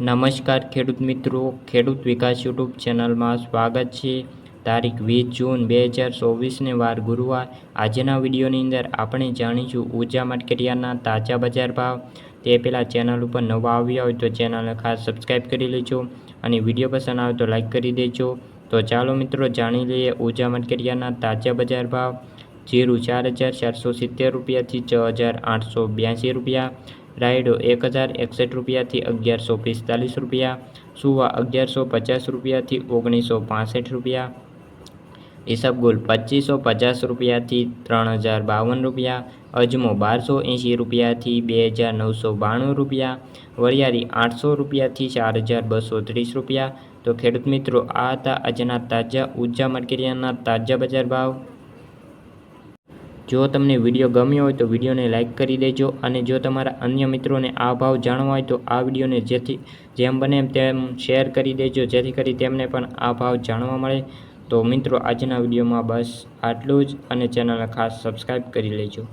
નમસ્કાર ખેડૂત મિત્રો, ખેડૂત વિકાસ યુટ્યુબ ચેનલમાં સ્વાગત છે. તારીખ વીસ જૂન બે હજાર ચોવીસને વાર ગુરુવાર. આજના વિડીયોની અંદર આપણે જાણીશું ઊર્જા માર્કેટિયાના તાજા બજાર ભાવ. તે પહેલાં ચેનલ ઉપર નવા આવ્યા હોય તો ચેનલને ખાસ સબસ્ક્રાઈબ કરી લેજો અને વીડિયો પસંદ આવે તો લાઈક કરી દેજો. તો ચાલો મિત્રો જાણી લઈએ ઊર્જા માર્કેટિયાના તાજા બજાર ભાવ. જીરું ચાર હજાર ચારસો સિત્તેર રૂપિયાથી છ હજાર આઠસો બ્યાસી રૂપિયા. રાયડો એક હજાર એકસઠ રૂપિયાથી અગિયારસો પિસ્તાલીસ રૂપિયા, સુવા અગિયારસો પચાસ રૂપિયાથી ઓગણીસો પાસઠ રૂપિયા ઈસબગુલ પચીસો પચાસ રૂપિયાથી ત્રણ હજાર બાવન રૂપિયા, અજમો બારસો એંશી રૂપિયાથી બે હજાર નવસો બાણું રૂપિયા, વરિયાળી આઠસો રૂપિયાથી ચાર હજાર બસો ત્રીસ રૂપિયા. તો ખેડૂત મિત્રો, આ હતા આજના તાજા ઊર્જા માર્કેટિયાના તાજા બજાર ભાવ. જો તમને વીડિયો ગમ્યો હોય તો વિડીયોને લાઇક કરી દેજો અને જો તમારા અન્ય મિત્રોને આ ભાવ જાણવા હોય તો આ વિડીયોને જેથી જેમ બને તેમ શેર કરી દેજો, જેથી કરી તેમને પણ આ ભાવ જાણવા મળે. તો મિત્રો, આજના વિડીયોમાં બસ આટલું જ અને ચેનલને ખાસ સબસ્ક્રાઈબ કરી લેજો.